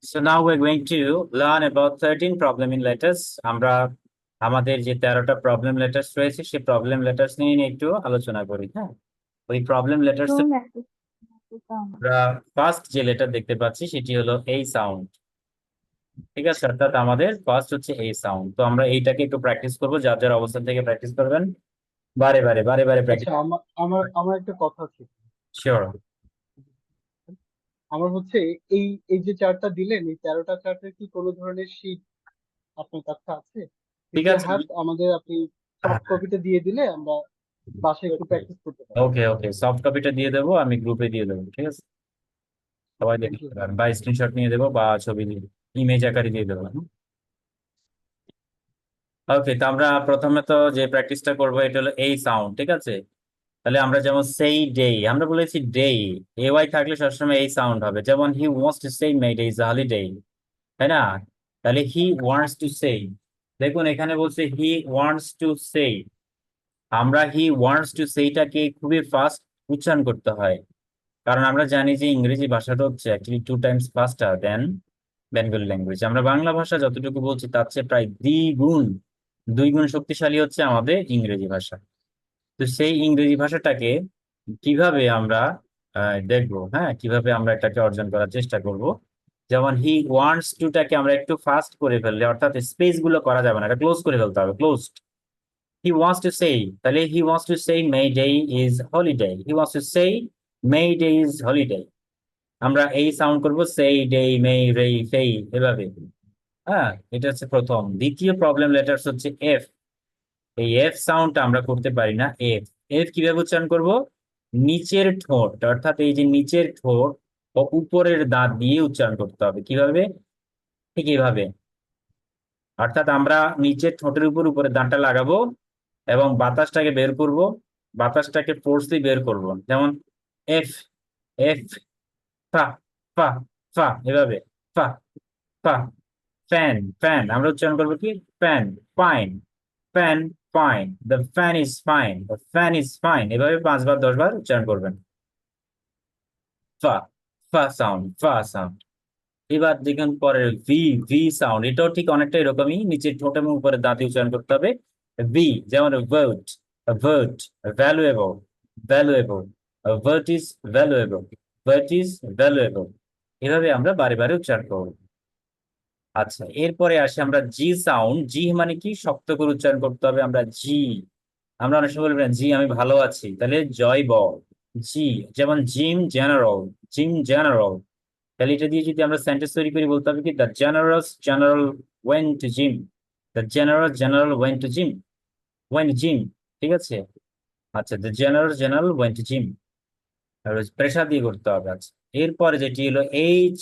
So now we're going to learn about 13 problem in letters. আমরা আমাদের যে তেরোটা প্রবলেম লেটার্স রয়েছে সেই প্রবলেম লেটার্স নিয়ে নিয়ে একটু আলোচনা করি হ্যাঁ? ওই প্রবলেম লেটার্স. আমরা ফার্স্ট যে লেটার দেখতে পাচ্ছি সেটি হলো এই সাউন্ড ঠিক আছে? অর্থাৎ আমাদের ফার্স্ট হচ্ছে এই সাউন্ড তো আমরা এইটাকে একটু প্র্যাকটিস করব যার যার অবস্থান থেকে প্র্যাকটিস করবেন। বারে বারে বারে বারে প্র্যাকটিস আচ্ছা আমার আমার আমার একটা কথা আছে। শিওর আমার হচ্ছে এই এই যে চার্টটা দিলেন এই তেরোটা চার্টের কি কোনো ধরনের শীট আপনার কাছে আছে? ঠিক আছে। আমাদের আপনি সফট কপিতে দিয়ে দিলে আমরা বাসায় একটু প্র্যাকটিস করতে পারি ওকে ওকে সফট কপিটা দিয়ে দেবো আমি গ্রুপে দিয়ে দেবো ঠিক আছে? সবাই দেখতে. পারেন বা স্ক্রিনশট নিয়ে দেবো বা ছবি ইমেজ আকারে দিয়ে দেবো। ওকে তো আমরা প্রথমে তো যে প্র্যাকটিসটা করব এটা হলো এই সাউন্ড ঠিক আছে? তাহলে আমরা যেমন সেই ডে আমরা বলেছি ডে এ ওয়াই থাকলে সবসময় এই সাউন্ড হবে। যেমন he wants to say May Day is holiday তাই না? তাহলে হি ওয়ান্টস টু সেই দেখুন এখানে বলছে হি ওয়ান্টস টু সেই আমরা হি ওয়ান্টস টু সেইটাকে খুবই ফাস্ট উচ্চারণ করতে হয়। কারণ আমরা জানি যে ইংরেজি ভাষাটা হচ্ছে actually two times faster than Bengali language আমরা বাংলা ভাষা যতটুকু বলছি তার চেয়ে প্রায় দ্বিগুণ দুই গুণ শক্তিশালী হচ্ছে আমাদের ইংরেজি ভাষা। তো সেই ইংরেজি ভাষাটাকে কীভাবে আমরা দেখব হ্যাঁ? কীভাবে আমরা এটাকে অর্জন করার চেষ্টা করব? যেমন হি ওয়ান্টস টুটাকে আমরা একটু ফাস্ট করে ফেললে, অর্থাৎ স্পেসগুলো করা যাবে না, এটা ক্লোজ করে ফেলতে হবে closed he wants to say তাহলে he wants to say May Day is holiday he wants to say May Day is holiday আমরা এই সাউন্ড করব সেই ডে মে রে সেই এভাবে। হ্যাঁ? এটা হচ্ছে প্রথম। দ্বিতীয় প্রবলেম লেটার্স হচ্ছে এফ এই এফ সাউন্ডটা আমরা করতে পারি না এফ এফ কীভাবে উচ্চারণ করব? নিচের ঠোঁট, অর্থাৎ এই যে নিচের ঠোঁট, ও উপরের দাঁত দিয়ে উচ্চারণ করতে হবে। কীভাবে? ঠিক এইভাবে। অর্থাৎ আমরা নিচের ঠোঁটের উপর উপরে দাঁতটা লাগাবো এবং বাতাসটাকে বের করব। বাতাসটাকে ফোর্সলি বের করব। যেমন এফ এফ ফা ফা ফা, এভাবে। ফা ফা, ফ্যান ফ্যান। আমরা উচ্চারণ করব কি? Fan, fine. Fan fine the fan is fine the fan is fine এভাবে পাঁচবার, দশবার উচ্চারণ করবেন। ফা ফা সাউন্ড ফা সাউন্ড এবার দেখুন পরের ভি ভি সাউন্ড এটাও ঠিক অনেকটা এরকমই। নিচে ঠোঁট এবং উপরে দাঁতে উচ্চারণ করতে হবে। ভি যেমন virtue virtue valuable valuable virtue is valuable virtue is valuable এভাবে আমরা বারে বারে উচ্চারণ করব। আচ্ছা এরপরে আসি আমরা জি সাউন্ড জি মানে কি? শক্ত করে উচ্চারণ করতে হবে আমরা জি আমরা অনেক সময় বলবেন জি আমি ভালো আছি, তাহলে জয় বল। জি যেমন জিম জেনারেল জিম জেনারেল তাহলে এটা দিয়ে যদি আমরা সেন্টেন্স তৈরি করি, বলতে হবে কি? The generals general went to gym the general general went to gym went gym ঠিক আছে? আচ্ছা the general general went to gym pressure দিয়ে করতে হবে আচ্ছা। এরপরে যেটি হলো এইচ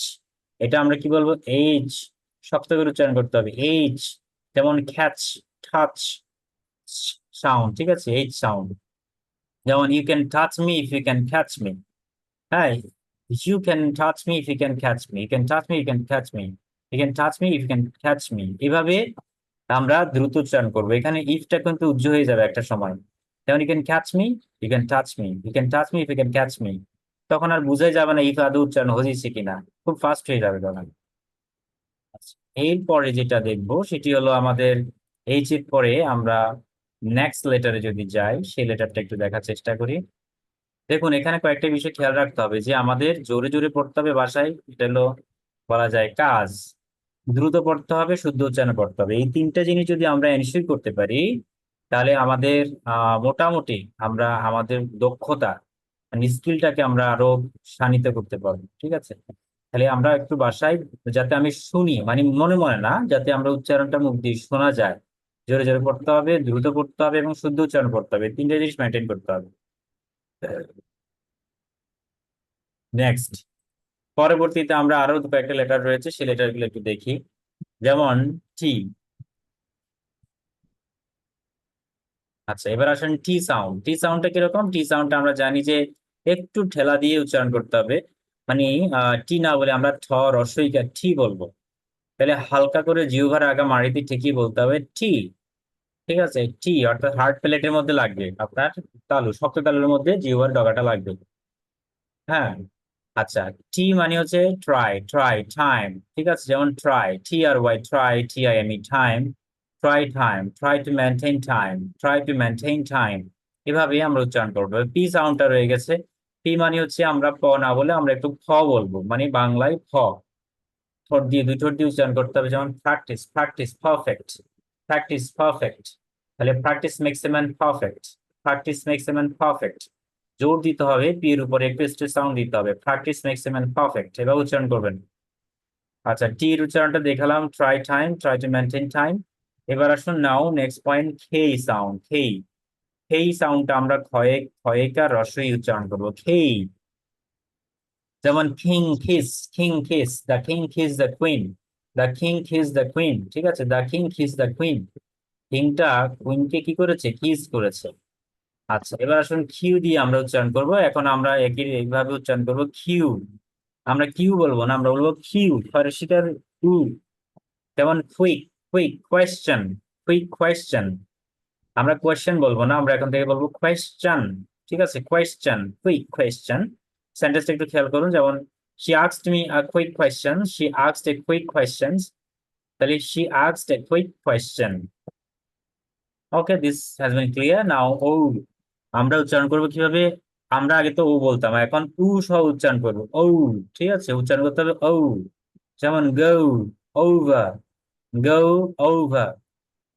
এটা আমরা কি বলব? এইচ শক্ত করে উচ্চারণ করতে হবে। এইচ যেমন খ্যাচ টাচ সাউন্ড ঠিক আছে? এইচ সাউন্ড যেমন you can touch me if you can catch me হ্যাঁ you can touch me if you can catch me you can touch me you can catch me you can touch me if you can catch me এভাবে আমরা দ্রুত উচ্চারণ করব। এখানে ইফটা কিন্তু উজ্জ্ব হয়ে যাবে একটা সময়। যেমন you can catch me you can touch me you can touch me if you can catch me তখন আর বুঝাই যাবে না ইফ আদৌ উচ্চারণ হয়েছে কিনা। খুব ফাস্ট হয়ে যাবে তখন। এরপরে যেটা দেখব, সেটি হলো আমাদের এইচ এর পরে আমরা নেক্সট লেটারে যদি যাই, সেই লেটারটা একটু দেখার চেষ্টা করি। দেখুন, এখানে কয়েকটা বিষয় খেয়াল রাখতে হবে যে আমাদের জোরে জোরে পড়তে হবে বাসায়, এটা হলো বলা যায় কাজ। দ্রুত পড়তে হবে, শুদ্ধ উচ্চারণে পড়তে হবে। এই তিনটা জিনিস যদি আমরা এনশিওর করতে পারি, তাহলে আমাদের মোটামুটি আমরা আমাদের দক্ষতা মানে স্কিলটাকে আমরা আরও শানিত করতে পারব, ঠিক আছে? তাহলে আমরা একটু বাসায় যাতে আমি শুনি মানে মনে মনে না, যাতে আমরা উচ্চারণটা মুখ দিয়ে শোনা যায়। জোরে জোরে পড়তে হবে, দ্রুত পড়তে হবে এবং শুদ্ধ উচ্চারণ করতে হবে। তিনটে জিনিস মেনটেন করতে হবে। নেক্সট পরবর্তীতে আমরা আরও দু কয়েকটা লেটার রয়েছে, সেই লেটারগুলো একটু দেখি। যেমন টি আচ্ছা এবার আসেন টি সাউন্ড টি সাউন্ডটা কীরকম টি সাউন্ডটা আমরা জানি যে একটু ঠেলা দিয়ে উচ্চারণ করতে হবে। মানে টি না বলে আমরা ঠ রস্বইকার টি বলব। তাহলে হালকা করে জিহ্বার আগা মাড়িতে ঠিকই বলতে হবে টি ঠিক আছে? টি অর্থাৎ হার্ড প্লেটের মধ্যে লাগবে আপনার তালু, শক্ত তালুর মধ্যে জিহ্বার ডগাটা লাগবে। হ্যাঁ? আচ্ছা টি মানে হচ্ছে ট্রাই ট্রাই টাইম ঠিক আছে? যেমন try T R Y try T I M E time try time try to maintain time try to maintain time এভাবেই আমরা উচ্চারণ করব। পি সাউন্ডটা রয়ে গেছে। পি মানে হচ্ছে আমরা প না বলে আমরা একটু ফ বলব। মানে বাংলায় ফ ঠোঁট দিয়ে দুই ঠোঁট দিয়ে উচ্চারণ করতে হবে, যেমন practice practice perfect practice perfect তাহলে practice makes a man perfect practice makes a man perfect জোর দিতে হবে পি এর উপরে একটু স্ট্রেস সাউন্ড দিতে হবে। Practice makes a man perfect এভাবে উচ্চারণ করবেন। আচ্ছা টি এর উচ্চারণটা দেখালাম try time try to maintain time এবার আসুন now next point K sound K K সাউন্ডটা আমরা ক্ষয়ে ক্ষয়িকা রসই উচ্চারণ করব। খেই। যেমন king kiss king kiss the king kiss the queen, the king kiss the queen, ঠিক আছে? The king kiss the queen. কিংটা কুইনকে কি করেছে? কিস করেছে। আচ্ছা এবার আসুন কিউ দিয়ে আমরা উচ্চারণ করব। এখন আমরা একই এইভাবে উচ্চারণ করব কিউ আমরা কিউ বলব না, আমরা বলব কিউ ফরাসিটার উ যেমন quick quick question quick question আমরা কোয়েশ্চেন বলব না, আমরা এখন থেকে বলব কোয়েশ্চেন ঠিক আছে? কোয়েশ্চেন কুইক কোয়েশ্চেন সেন্টেন্সটা একটু খেয়াল করুন, যেমন, she asked me a quick question, she asked a quick questions, তাহলে she asked a quick question. Okay this has been clear. Now, ও, আমরা উচ্চারণ করব কীভাবে? আমরা আগে তো ও বলতাম এখন উ সহ উচ্চারণ করব। ও, ঠিক আছে? উচ্চারণ করতে হবে ও। যেমন, go over go over.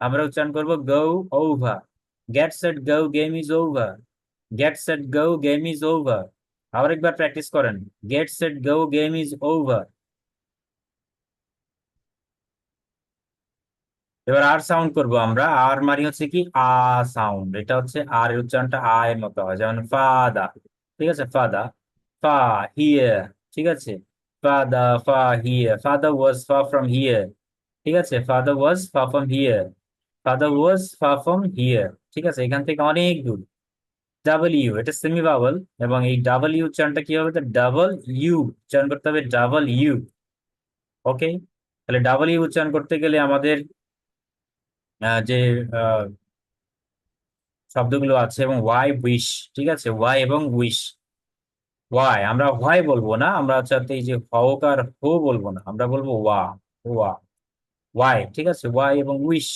আমরা উচ্চারণ করব go over get set, go, game is over. Get set, go, game is over. আবার একবার প্র্যাকটিস করেন। Get set go game is over এবার আর সাউন্ড করব আমরা। আর মানে হচ্ছে কি, আ সাউন্ড এটা হচ্ছে আর এর উচ্চারণটা আ এর মতো হয়। যেমন ফাদা ঠিক আছে? ফাদা ফা হিয়ার। ঠিক আছে? ফাদা ফা হিয়ার। ফাদার ওয়াজ ফা ফ্রম হিয়ার। ঠিক আছে? ফাদার ওয়াজ ফা ফ্রম হিয়ার। ফাদার ওয়াজ ফা ফ্রম হিয়ার ঠিক আছে, এখান থেকে অনেক দূর। ডাবল ইউ এটা সেমি ভাওয়াল এবং এই ডাবল ইউ উচ্চারণটা কি হবে? ডাবল ইউ উচ্চারণ করতে হবে ডাবল ইউ ওকে তাহলে ডাবল ইউ উচ্চারণ করতে গেলে আমাদের যে শব্দগুলো আছে এবং ওয়াই উইশ ঠিক আছে? ওয়াই এবং উইশ ওয়াই আমরা হোয়াই বলব না, আমরা চাতে এই যে হওকার হো বলব না, আমরা বলব ওয়া ওয়া। ওয়াই ঠিক আছে? ওয়াই এবং wish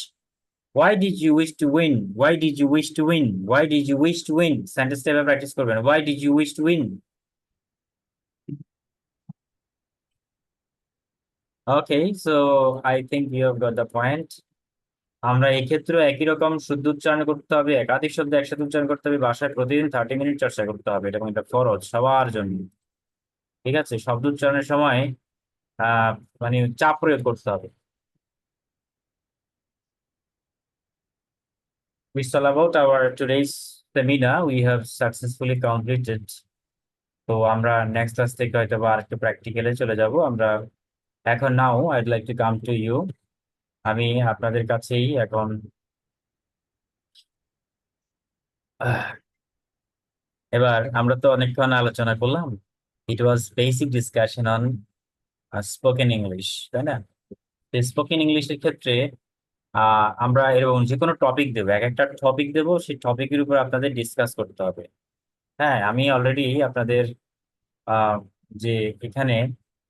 Why did you wish to win? Why did you wish to win? Why did you wish to win? Sentence টা প্র্যাকটিস করবেন Why did you wish to win? Okay, so I think you have got the point. আমরা এক্ষেত্রেও একই রকম শুদ্ধ উচ্চারণ করতে হবে একাধিক শব্দ একসাথে উচ্চারণ করতে হবে বাসায় প্রতিদিন থার্টি মিনিট চর্চা করতে হবে এটা এটা ফরজ সবার জন্য ঠিক আছে শব্দ উচ্চারণের সময় আহ মানে চাপ প্রয়োগ করতে হবে It's all about our today's seminar. We have successfully completed. তো আমরা নেক্সট ক্লাস থেকে হয়তো বা আরেকটু প্র্যাকটিক্যালে চলে যাব আমরা এখন now I'd like to come to you আমি আপনাদের কাছেই এখন এবার আমরা তো অনেকক্ষণ আলোচনা করলাম it was basic discussion on spoken English তাই না স্পোকেন ইংলিশের ক্ষেত্রে আমরা এরকম যে কোনো টপিক দেবো, এক একটা টপিক দেবো, সেই টপিকের উপর আপনাদের ডিসকাস করতে হবে। হ্যাঁ আমি অলরেডি আপনাদের যে এখানে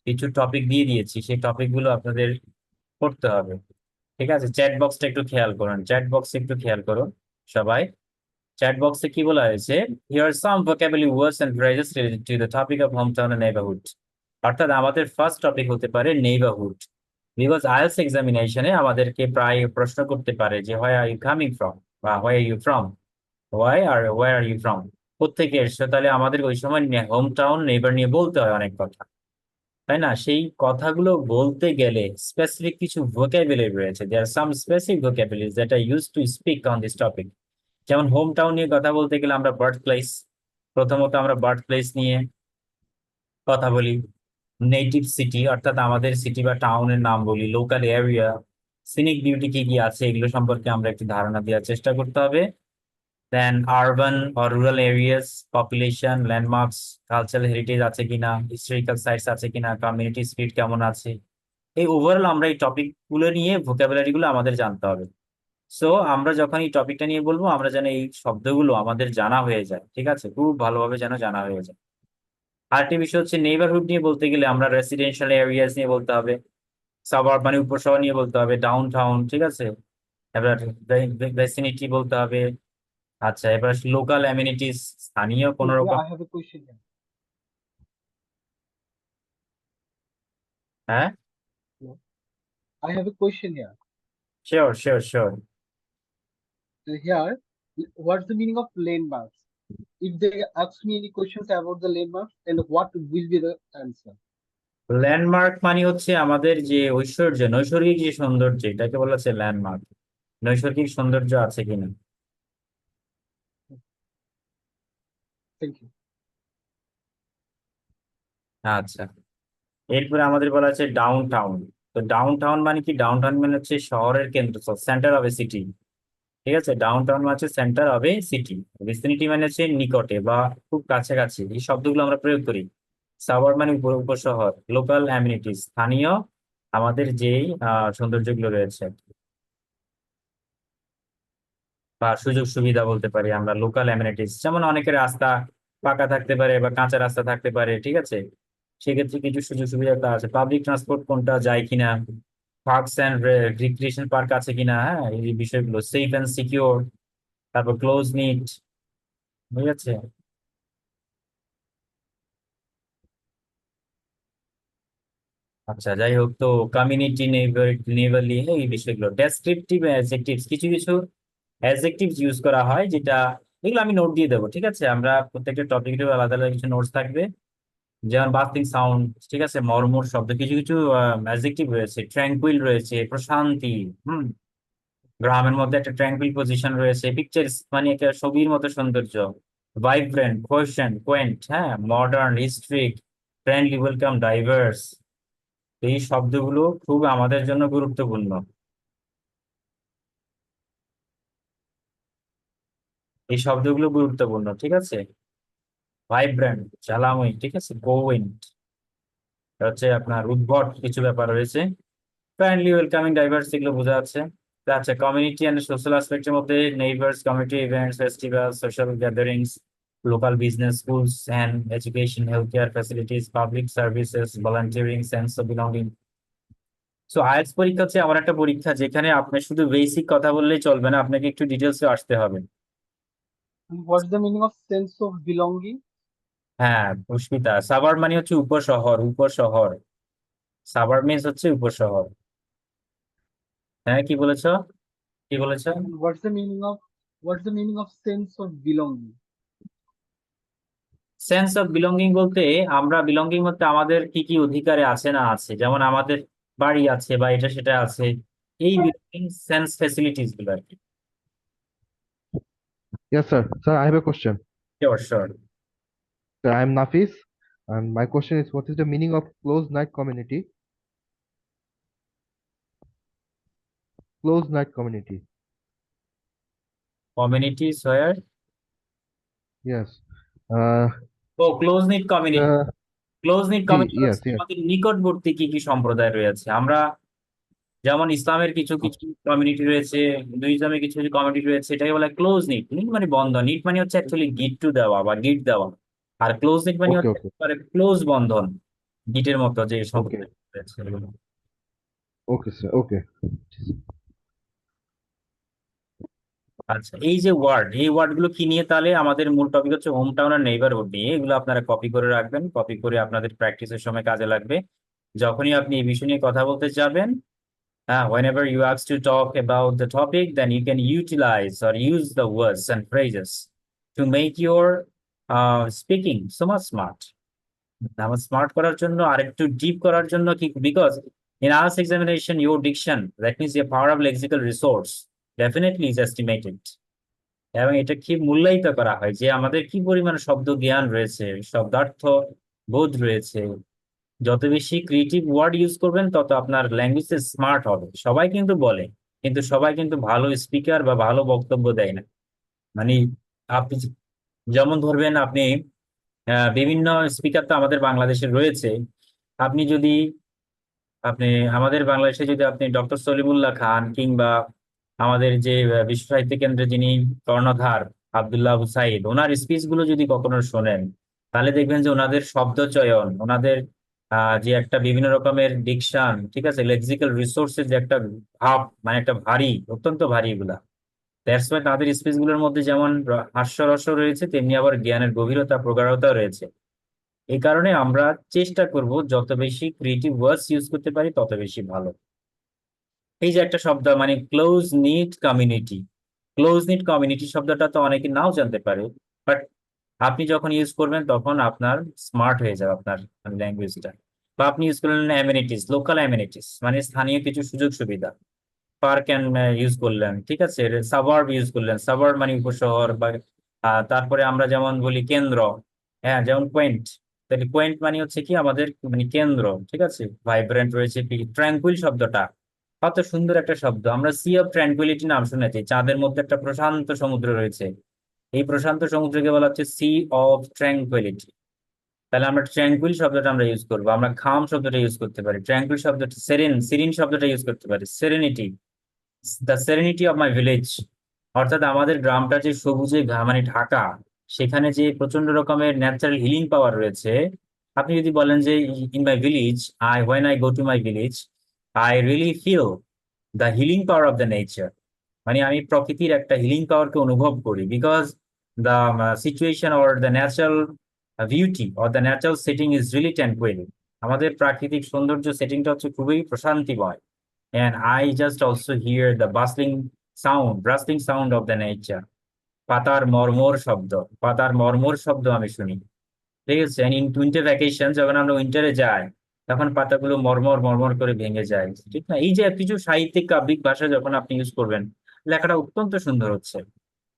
কিছু টপিক দিয়ে দিয়েছি, সেই টপিকগুলো আপনাদের করতে হবে। ঠিক আছে? চ্যাট বক্সটা একটু খেয়াল করুন। চ্যাট বক্সে একটু খেয়াল করুন সবাই। চ্যাট বক্সে কি বলা হয়েছে? Here some vocabulary words and phrases related to the topic of home town neighbourhood অর্থাৎ আমাদের ফার্স্ট টপিক হতে পারে নেইবারহুড বিকজ আইএলস এক্সামিনেশনে আমাদেরকে প্রায় প্রশ্ন করতে পারে যে why are you coming from বা why are you from why are why are you from কোথেকে এসছো তাহলে আমাদের ওই সময় হোম টাউন নেইবার নিয়ে বলতে হয় অনেক কথা। তাই না? সেই কথাগুলো বলতে গেলে স্পেসিফিক কিছু ভোকাবুলারি রয়েছে। There some specific vocabularies that are use to speak on this topic যেমন হোম টাউন নিয়ে কথা বলতে গেলে আমরা বার্থ প্লেস প্রথমত আমরা বার্থ প্লেস নিয়ে কথা বলি। নেটিভ সিটি অর্থাৎ আমাদের সিটি বা টাউনের নাম বলি লোকাল এরিয়া সিনিক বিউটি কি কি আছে, এগুলো সম্পর্কে আমরা একটু ধারণা দেওয়ার চেষ্টা করতে হবে। Then urban or rural areas population landmarks cultural heritage আছে কিনা হিস্টোরিক্যাল সাইটস আছে কিনা কমিউনিটি স্পিড কেমন আছে। এই ওভারঅল আমরা এই টপিকগুলো নিয়ে ভোকাবুলারি গুলো আমাদের জানতে হবে। সো আমরা যখন এই টপিকটা নিয়ে বলব, আমরা যেন এই শব্দগুলো আমাদের জানা হয়ে যায়, ঠিক আছে? খুব ভালোভাবে যেন জানা হয়ে যায়। আরেকটি বিষয় হচ্ছে নেইবারহুড নিয়ে বলতে গেলে আমরা রেসিডেন্সিয়াল এরিয়াস নিয়ে বলতে হবে সাবার্ব মানে উপশহর নিয়ে বলতে হবে ডাউন টাউন ঠিক আছে এবার ভেসিনিটি বলতে হবে আচ্ছা এবার লোকাল অ্যামিনিটিস স্থানীয় কোনো রকম. হ্যাঁ I have a question here. Sure sure sure So here, what's the meaning of landmarks? If they ask me any questions about the landmarks, then what will be the answer? Landmark মানে হচ্ছে আমাদের যে ঐশ্বর্য নৈসর্গিক যে সৌন্দর্য এটাকে বলা হচ্ছে ল্যান্ডমার্ক নৈসর্গিক সৌন্দর্য আছে কিনা? Thank you. আচ্ছা। এরপরে আমাদের বলা আছে ডাউন টাউন তো ডাউন টাউন মানে কি? ডাউন টাউন মানে হচ্ছে শহরের কেন্দ্র সেন্টার অফ এ সিটি ঠিক আছে? ডাউন টাউন মানে হচ্ছে centre of a city vicinity মানে হচ্ছে নিকটে বা খুব কাছাকাছি। এই শব্দগুলো আমরা প্রয়োগ করি। সাবার মানে উপ, উপশহর। লোকাল অ্যামিনিটিস স্থানীয় আমাদের যেই সৌন্দর্যগুলো রয়েছে। বা সুযোগ সুবিধা বলতে পারি আমরা লোকাল অ্যামিনিটিস যেমন অনেকের রাস্তা পাকা থাকতে পারে বা কাঁচা রাস্তা থাকতে পারে, ঠিক আছে? সেক্ষেত্রে কিছু সুযোগ সুবিধা আছে। পাবলিক ট্রান্সপোর্ট কোনটা যায় কিনা? পার্কস অ্যান্ড রিক্রিয়েশন পার্ক আছে কিনা হ্যাঁ এই বিষয়গুলো। সেফ অ্যান্ড সিকিউর তারপর ক্লোজ নিট ঠিক আছে আচ্ছা যাই হোক, তো কমিউনিটি নেইবারলি এই বিষয়গুলো। ডেসক্রিপটিভ অ্যাডজেক্টিভস কিছু কিছু অ্যাডজেক্টিভস ইউজ করা হয়, যেটা, এগুলো আমি নোট দিয়ে দেবো, ঠিক আছে? আমরা প্রত্যেকটা টপিকের আলাদা আলাদা কিছু নোটস থাকবে। যেমন বাস্টিং সাউন্ড ঠিক আছে? মর্মর শব্দ, কিছু কিছু অ্যাডজেক্টিভ রয়েছে ট্র্যাঙ্কুইল রয়েছে, প্রশান্তি, হুম? গ্রামের মধ্যে একটা ট্র্যাঙ্কুইল পজিশন রয়েছে পিকচার্স মানে একটা ছবির মতো সৌন্দর্য ভাইব্রেন্ট কোয়েশ্চেন কোয়েন্ট হ্যাঁ? Modern historic friendly welcome diverse এই শব্দগুলো খুব আমাদের জন্য গুরুত্বপূর্ণ। এই শব্দগুলো গুরুত্বপূর্ণ, ঠিক আছে? ভাইব্রেন্ট জ্বালাময়ী, ঠিক আছে? কোয়েন্ট হচ্ছে আপনার উদ্ভট কিছু ব্যাপার রয়েছে। ফ্রেন্ডলি ওয়েলকামিং ডাইভার্স এগুলো বোঝা যাচ্ছে। আচ্ছা কমিউনিটি অ্যান্ড সোশ্যাল অ্যাসপেক্টের মধ্যে neighbours community events festival social gatherings local business schools and education health care facilities public services volunteering sense of belonging so IELTS পরীক্ষা হচ্ছে এমন একটা পরীক্ষা যেখানে আপনি শুধু বেসিক কথা বললেই চলবে না, আপনাকে একটু ডিটেলসে আসতে হবে। What's the meaning of sense of belonging? হ্যাঁ পুষ্পিতা। সাভার মানে হচ্ছে উপশহর উপশহর সাভার মিন্স হচ্ছে উপশহর হ্যাঁ কি বলেছ? কি বলেছ? What's the meaning of what's the meaning of sense of belonging? Sense of belonging বলতে আমরা বিলঙ্গিং বলতে আমাদের কি কি অধিকারে আছে না আছে যেমন আমাদের বাড়ি আছে বা এটা সেটা আছে এই বিলঙ্গিং সেন্স ফ্যাসিলিটিসগুলো আর কি। Yes, sir. Sir, I have a question. Sure sure Sir, I am Nafis, and my question is, what is the meaning of close night community? Close night community. Communities were Yes. Uh, O close knit community uh, close knit community yes, yes. আমাদের নিকটবর্তী কি কি সম্প্রদায় রয়েছে আমরা যেমন ইসলামের কিছু কিছু কমিউনিটি রয়েছে হিন্দুইজমের কিছু কিছু কমিউনিটি রয়েছে এটাকে বলে ক্লোজ নিট নিট মানে বন্ধন নিট মানে হচ্ছে অ্যাকচুয়ালি গিট টু দেওয়া বা গিট দেওয়া আর ক্লোজ নিট মানে হচ্ছে. একেবারে ক্লোজ বন্ধন গিটের মতো যে রয়েছে এগুলো। Okay, sir. আচ্ছা এই যে ওয়ার্ড এই ওয়ার্ডগুলো কি নিয়ে তাহলে আমাদের মূল টপিক হচ্ছে হোম টাউন আর নেইবারহুড নিয়ে এগুলো আপনারা কপি করে রাখবেন কপি করে আপনাদের প্র্যাকটিসের সময় কাজে লাগবে যখনই আপনি এই বিষয় নিয়ে কথা বলতে যাবেন Uh, whenever you ask to talk about the topic, then you can utilize or use the words and phrases to make your speaking, so much smart. আমার স্মার্ট করার জন্য আর একটু ডিপ করার জন্য কি because in IELTS examination, your diction, that means your power of lexical resource, definitely is estimated. এবং এটা কি মূল্যায়িত করা হয় যে আমাদের কি পরিমাণ শব্দ জ্ঞান রয়েছে, শব্দার্থ বোধ রয়েছে। যত বেশি ক্রিয়েটিভ ওয়ার্ড ইউজ করবেন, তত আপনার ল্যাঙ্গুয়েজ স্মার্ট হবে। সবাই কিন্তু বলে, কিন্তু সবাই কিন্তু ভালো স্পিকার বা ভালো বক্তব্য দেয় না। মানে আপনি যেমন ধরবেন আপনি বিভিন্ন স্পিকার তো আমাদের বাংলাদেশে রয়েছে। আপনি যদি, আপনি, আমাদের বাংলাদেশে যদি আপনি ডক্টর সলিমুল্লাহ খান কিংবা আমাদের যে বিশ্ব সাহিত্য কেন্দ্রে যিনি কর্ণধার আবদুল্লাহ আবু সাইদ, ওনার স্পিচগুলো যদি কখনো শোনেন, তাহলে দেখবেন যে ওনাদের শব্দ চয়ন ওনাদের যে একটা বিভিন্ন রকমের ডিকশন ঠিক আছে লেক্সিক্যাল রিসোর্সের যে একটা ভাব মানে একটা ভারী, অত্যন্ত ভারী এগুলা। দ্যাটস ওয়াই তাদের স্পিচগুলোর মধ্যে যেমন হাস্যরস রয়েছে, তেমনি আবার জ্ঞানের গভীরতা, প্রগাঢ়তাও রয়েছে। এই কারণে আমরা চেষ্টা করব যত বেশি ক্রিয়েটিভ ওয়ার্ডস ইউজ করতে পারি, তত বেশি ভালো। এই যে একটা শব্দ মানে close knit community close knit community শব্দটা তো অনেকে নাও জানতে পারে বাট আপনি যখন ইউজ করবেন, তখন আপনার স্মার্ট হয়ে যাবে আপনার ল্যাঙ্গুয়েজটা বা আপনি ইউজ করলেন অ্যামিনিটিস লোকাল অ্যামিনিটিস মানে স্থানীয় কিছু সুযোগ সুবিধা পার্ক অ্যান্ড ইউজ করলেন, ঠিক আছে? সাবার্ব ইউজ করলেন সাবার্ব মানে উপশহর বা তারপরে আমরা যেমন বলি কেন্দ্র হ্যাঁ যেমন পয়েন্ট তাহলে পয়েন্ট মানে হচ্ছে কি আমাদের মানে কেন্দ্র, ঠিক আছে? ভাইব্রেন্ট রয়েছে ট্র্যাঙ্কুইল শব্দটা। কত সুন্দর একটা শব্দ। আমরা সি অফ ট্র্যাঙ্কুইলিটি নাম শুনেছি, চাঁদের মধ্যে একটা প্রশান্ত সমুদ্র রয়েছে। এই প্রশান্ত সমুদ্রকে বলা হচ্ছে সি অফ ট্র্যাঙ্কুইলিটি তাহলে আমরা ট্র্যাঙ্কুইল শব্দটা আমরা ইউজ করব। আমরা খাম শব্দটা ইউজ করতে পারি। ট্র্যাঙ্কুইল শব্দটা সেরেন সিরিন শব্দটা ইউজ করতে পারি। Serenity the serenity of my village অর্থাৎ আমাদের গ্রামটা যে সবুজে মানে ঢাকা, সেখানে যে প্রচণ্ড রকমের ন্যাচারাল হিলিং পাওয়ার রয়েছে। আপনি যদি বলেন যে in my village I when I go to my village I really feel the healing power of the nature মানে আমি প্রকৃতির একটা হিলিং পাওয়ারকে অনুভব করি because the situation or the natural beauty or the natural setting is really tranquil আমাদের প্রাকৃতিক সৌন্দর্য সেটিংটা হচ্ছে খুবই প্রশান্তিময়। And I just also hear the bustling sound, rustling sound of the nature. পাতার মর্মর শব্দ পাতার মর্মর শব্দ আমি শুনি ঠিক আছে উইন্টার ভ্যাকেশন যখন আমরা উইন্টারে যাই তখন পাতাগুলো মর্মর মর্মর করে ভেঙে যায়। ঠিক না? এই যে কিছু সাহিত্যিক কাব্যিক ভাষা যখন আপনি ইউজ করবেন লেখাটা অত্যন্ত সুন্দর হচ্ছে।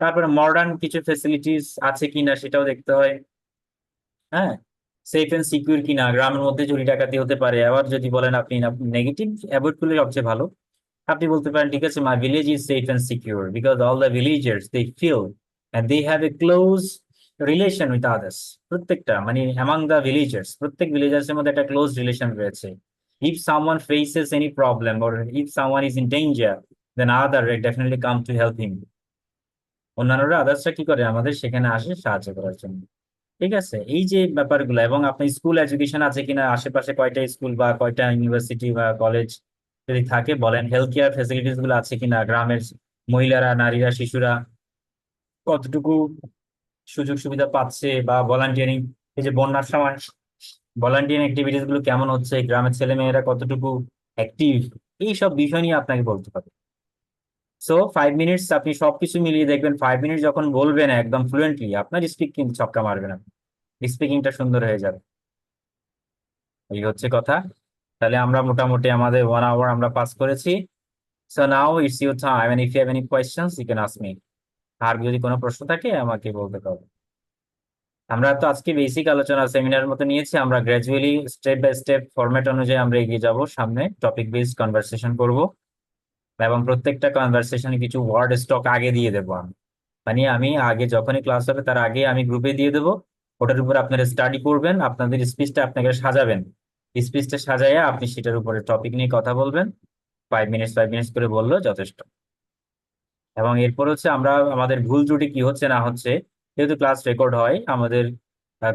তারপরে মডার্ন কিছু ফেসিলিটিস আছে কিনা সেটাও দেখতে হয়। হ্যাঁ? সেফ এন্ড সিকিউর কিনা, গ্রামের মধ্যে চুরি ডাকাতি হতে পারে, আবার যদি বলেন আপনি নেগেটিভ অ্যাভয়েড করলে সবচেয়ে ভালো। আপনি বলতে পারেন, ঠিক আছে my village is safe and secure because all the villagers they feel they have a close relation with others. প্রত্যেকটা মানে অ্যামাং দ্য ভিলেজার্স প্রত্যেক villagers এর মধ্যে একটা ক্লোজ রিলেশন রয়েছে। If someone faces any problem or if someone is in danger then other definitely come to help him অন্যান্যরা আদার্সরা কি করে? আমাদের সেখানে আসে সাহায্য করার জন্য। ঠিক আছে? এই যে ব্যাপারগুলো, এবং আপনি স্কুল এডুকেশন আছে কিনা, আশেপাশে কয়টা স্কুল বা কয়টা ইউনিভার্সিটি বা কলেজ যদি থাকে বলেন হেলথ কেয়ার ফেসিলিটিসগুলো আছে কিনা, গ্রামের মহিলারা, নারীরা, শিশুরা, কতটুকু সুযোগ সুবিধা পাচ্ছে বা ভলান্টিয়ারিং এই যে বন্যার সময় ভলান্টিয়ারিং অ্যাক্টিভিটিসগুলো কেমন হচ্ছে, গ্রামের ছেলে মেয়েরা কতটুকু অ্যাক্টিভ এই সব বিষয় নিয়ে আপনাকে বলতে হবে। সো ফাইভ মিনিটস আপনি সবকিছু মিলিয়ে দেখবেন ফাইভ মিনিট যখন বলবেন একদম ফ্লুয়েন্টলি আপনার স্পিক ছক্কা মারবে না। স্পিকিংটা সুন্দর হয়ে যাবে। এই হচ্ছে কথা। তাহলে আমরা মোটামুটি আমাদের ওয়ান আওয়ার আমরা পাস করেছি। So now it's your time and if you have any questions you can ask me আর যদি কোনো প্রশ্ন থাকে, আমাকে বলতে পারো। আমরা তো আজকে বেসিক আলোচনা সেমিনার মতো নিয়েছি। আমরা gradually step by step format অনুযায়ী আমরা এগিয়ে যাব। সামনে টপিক বেসড কনভারসেশন করব। এবং প্রত্যেকটা কনভারসেশনে কিছু ওয়ার্ড স্টক আগে দিয়ে দেবো আমি। মানে আমি আগে যখনই ক্লাস হবে, তার আগে আমি গ্রুপে দিয়ে দেবো। ওটার উপর আপনারা স্টাডি করবেন, আপনাদের স্পিচটা আপনাকে সাজাবেন। স্পিচটা সাজাইয়া আপনি সেটার উপরে টপিক নিয়ে কথা বলবেন। ফাইভ মিনিটস ফাইভ মিনিটস করে বললেও যথেষ্ট। এবং এরপর হচ্ছে আমরা, আমাদের ভুল ত্রুটি কি হচ্ছে না হচ্ছে, যেহেতু ক্লাস রেকর্ড হয়, আমাদের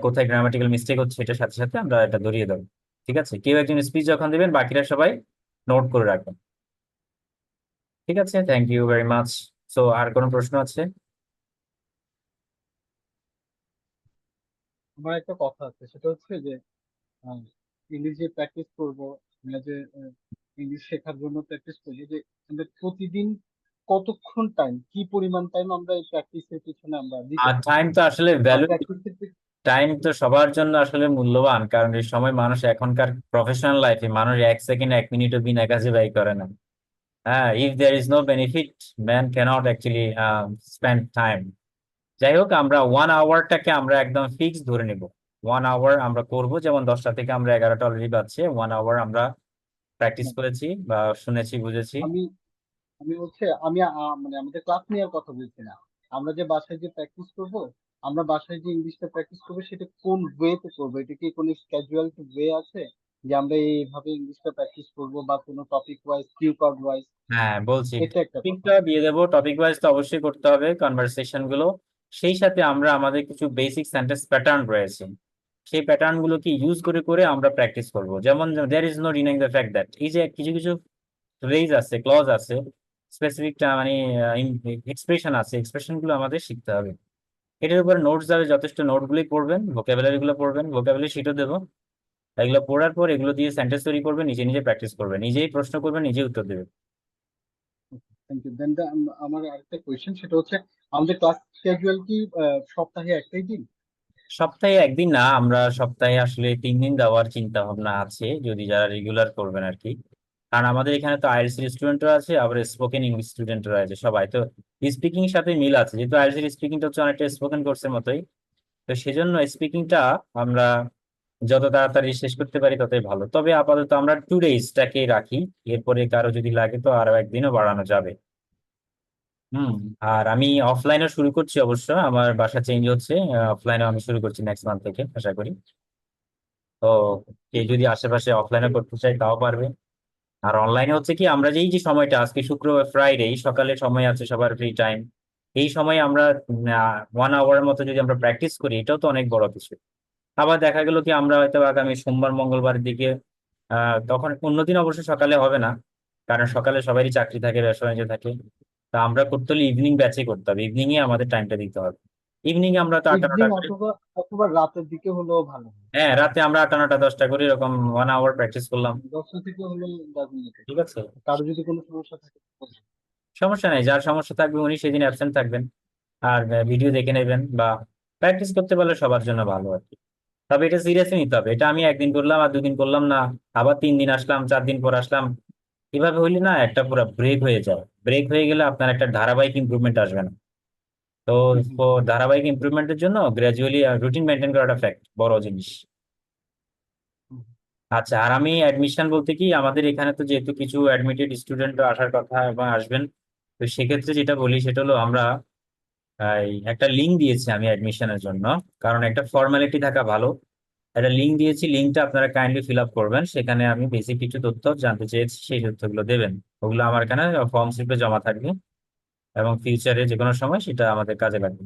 কোথায় গ্রামাটিক্যাল মিস্টেক হচ্ছে এটার সাথে সাথে আমরা এটা ধরিয়ে দেবো। ঠিক আছে? কেউ একজন স্পিচ যখন দেবেন, বাকিরা সবাই নোট করে রাখবেন। ঠিক আছে thank you very much so আর কোনো প্রশ্ন আছে? আমার একটা কথা আছে সেটা হচ্ছে যে ইংলিশ যে প্র্যাকটিস করব আমরা যে ইংলিশ শেখার জন্য প্র্যাকটিস করি যে আমাদের প্রতিদিন কতক্ষণ টাইম কি পরিমাণ টাইম আমরা এই প্র্যাকটিসের পিছনে আমরা আর টাইম তো আসলে ভ্যালু টাইম তো সবার জন্য আসলে মূল্যবান কারণ এই সময় মানুষ এখনকার প্রফেশনাল লাইফে মানুষ এক সেকেন্ড এক মিনিটও বিনা কাজে ব্যয় করে না। হ্যাঁ if there is no benefit man can't actually spend time যাই হোক আমরা ওয়ান আওয়ারটাকে আমরা একদম ফিক্স ধরে নেব। ওয়ান আওয়ার আমরা করব, যেমন দশটা থেকে আমরা এগারোটা অলরেডি পাচ্ছি ওয়ান আওয়ার আমরা প্র্যাকটিস করেছি বা শুনেছি, বুঝেছি। আমি আমি হচ্ছে, আমি মানে আমাদের ক্লাস নেওয়ার কথা বলছি না। আমরা যে বাসায় যে প্র্যাকটিস করব, আমরা বাসায় যে ইংলিশটা প্র্যাকটিস করব, সেটা কোন ওয়েতে করব? এটা কি কোনো স্ক্যাজুয়াল ওয়ে আছে? যে আমরা এইভাবে ইংলিশটা প্র্যাকটিস করব বা কোনো topic wise cue card wise হ্যাঁ বলছি। এটা একটা টপিকটা দিয়ে দেবো টপিক ওয়াইজ তো অবশ্যই করতে হবে কনভারসেশনগুলো। সেই সাথে আমরা আমাদের কিছু বেসিক সেন্টেন্স প্যাটার্ন রয়েছে। সেই প্যাটার্ন গুলোকে ইউজ করে করে আমরা প্র্যাকটিস করব। যেমন there is no denying the fact that এই যে কিছু কিছু ফ্রেজ আছে ক্লজ আছে স্পেসিফিক মানে এক্সপ্রেশন আছে এক্সপ্রেশনগুলো আমাদের শিখতে হবে। এটার উপরে নোটস যাবে যথেষ্ট নোটগুলোই পড়বেন ভোকাবুলারি গুলো পড়বেন ভোকাবুলারি শিটও দেবো। এগুলো পড়ার পর এগুলো দিয়ে সেন্টেন্স তৈরি করবে নিজে নিজে প্র্যাকটিস করবে নিজেই প্রশ্ন করবে নিজেই উত্তর দেবেন থ্যাংক ইউ দেন আমার আরেকটা কোয়েশ্চেন সেটা হচ্ছে আমাদের ক্লাস স্কেজুয়াল কি সপ্তাহে একটাই দিন? সপ্তাহে একদিন না আমরা সপ্তাহে আসলে তিন দিন দেওয়ার চিন্তা ভাবনা আছে যদি যারা রেগুলার করবেন আর কি কারণ আমাদের এখানে তো আইএলটিএস এর স্টুডেন্টরা আছে আবার স্পোকেন ইংলিশ স্টুডেন্টরা আছে সবাই তো স্পিকিং এর সাথে মিল আছে। যেহেতু আইএলটিএস এর স্পিকিংটা হচ্ছে অনেকটা স্পোকেন কোর্সের মতোই তো সেজন্য স্পিকিংটা আমরা যত তাড়াতাড়ি শেষ করতে পারি ততই ভালো। তবে আপাতত আমরা টু ডেজটাকে রাখি। এরপরে কারও যদি লাগে তো আরও একদিনও বাড়ানো যাবে। হুম। আর আমি অফলাইনেও শুরু করছি অবশ্য। আমার বাসা চেঞ্জ হচ্ছে। অফলাইনেও আমি শুরু করছি নেক্সট মান্থ থেকে আশা করি। তো কে যদি আশেপাশে অফলাইনে করতে চাই তাও পারবে। আর অনলাইনে হচ্ছে কি আমরা যেই যে সময়টা আজকে শুক্রবার ফ্রাইডে এই সকালে সময় আছে সবার ফ্রি টাইম এই সময় আমরা ওয়ান আওয়ারের মতো যদি আমরা প্র্যাকটিস করি এটাও তো অনেক বড় কিছু। আবার দেখা গেল কি আমরা হয়তো আগামী সোমবার মঙ্গলবার দিকে তখন অন্যদিন অবশ্য সকালে হবে না কারণ সকালে সবারই চাকরি থাকে ব্যবসা বাণিজ্য থাকে। তা আমরা করতে হলে ইভিনিং ব্যাচে করতে হবে ইভিনিং এ আমাদের টাইমটা দিতে হবে। ইভিনিং এ আমরা তো আটটা নটা করে অথবা রাতের দিকে হলেও ভালো। হ্যাঁ রাতে আমরা আটটা নটা দশটা করে এরকম ওয়ান আওয়ার প্র্যাকটিস করলাম। দশটা থেকে ম্যাটার ঠিক আছে। কারও যদি কোনো সমস্যা থাকে সমস্যা নেই যার সমস্যা থাকবে উনি সেদিন অ্যাবসেন্ট থাকবেন। আর ভিডিও দেখে নেবেন বা প্র্যাকটিস করতে পারলে সবার জন্য ভালো আর কি। তবে এটা সিরিয়াসলি নিতে হবে। এটা আমি একদিন করলাম আর দুদিন করলাম না। আবার তিন দিন আসলাম চার দিন পর আসলাম। এভাবে হইলে না একটা পুরো ব্রেক হয়ে যায়। ব্রেক হয়ে গেলে আপনার একটা ধারাবাহিক ইমপ্রুভমেন্ট আসবে না। তো ধারাবাহিক ইমপ্রুভমেন্টের জন্য গ্র্যাজুয়ালি রুটিন মেনটেন করাটা ফ্যাক্ট বড় জিনিস। আচ্ছা আর আমি অ্যাডমিশন বলতে কি আমাদের এখানে তো যেহেতু কিছু অ্যাডমিটেড স্টুডেন্ট আসার কথা এবং আসবেন তো সেক্ষেত্রে যেটা বলি সেটা হলো আমরা এই একটা লিঙ্ক দিয়েছি আমি অ্যাডমিশনের জন্য। কারণ একটা ফর্মালিটি থাকা ভালো। একটা লিঙ্ক দিয়েছি লিঙ্কটা আপনারা কাইন্ডলি ফিল আপ করবেন। সেখানে আমি বেসিক কিছু তথ্য জানতে চেয়েছি সেই তথ্যগুলো দেবেন। ওগুলো আমার এখানে ফর্ম স্লিপে জমা থাকবে এবং ফিউচারে যে কোনো সময় সেটা আমাদের কাজে লাগবে।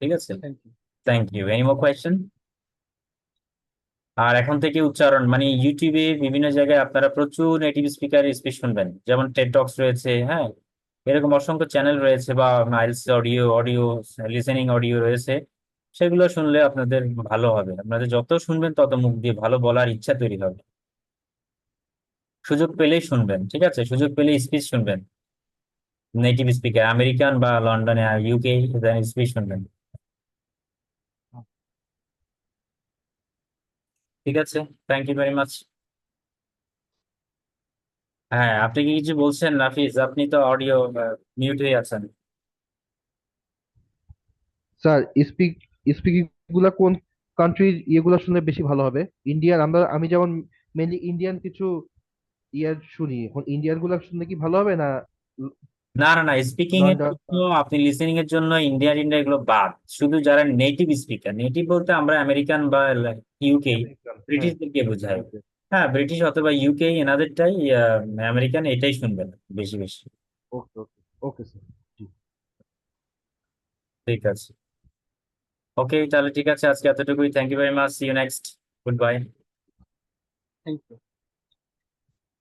ঠিক আছে? Thank you thank you any more question আর এখন থেকে উচ্চারণ মানে ইউটিউবে বিভিন্ন জায়গায় আপনারা প্রচুর নেটিভ স্পিকার স্পিচ শুনবেন। যেমন টেড টক্স রয়েছে হ্যাঁ? এরকম অসংখ্য চ্যানেল রয়েছে বা IELTS audio audio listening audio রয়েছে, সেগুলো শুনলে আপনাদের ভালো হবে। আপনাদের যত শুনবেন তত মুখ দিয়ে ভালো বলার ইচ্ছা তৈরি হবে। সুযোগ পেলেই শুনবেন, ঠিক আছে? সুযোগ পেলেই স্পিচ শুনবেন। নেটিভ স্পিকার আমেরিকান বা লন্ডনে ইউকে স্পিচ শুনবেন। ঠিক আছে? থ্যাংক ইউ ভেরি মাচ হ্যাঁ আপনি কি কিছু বলছেন নাফিস? আপনি তো অডিও মিউট হয়ে আছেন। স্যার স্পিক স্পিকিংগুলা কোন কান্ট্রির ইয়েগুলো শুনলে বেশি ভালো হবে? ইন্ডিয়ান আমরা আমি যেমন মেনলি ইন্ডিয়ান কিছু ইয়ার শুনি এখন ইন্ডিয়ানগুলা শুনলে কি ভালো হবে না? না না না স্পিকিং এর লন্ডন জন্য আপনি লিসেনিং এর জন্য ইন্ডিয়ান ইন্ডিয়া এগুলো বাদ। শুধু যারা নেটিভ স্পিকার নেটিভ বলতে আমরা আমেরিকান বা ইউকে আমেরিকান হ্যাঁ। ব্রিটিশদেরকে বোঝাই. হ্যাঁ ব্রিটিশ অথবা ইউকে এনাদেরটাই আমেরিকান এটাই শুনবেন বেশি বেশি। ওকে ওকে ওকে স্যার ঠিক। আছে। ওকে তাহলে ঠিক আছে আজকে এতটুকুই। Thank you very much see you next goodbye thank you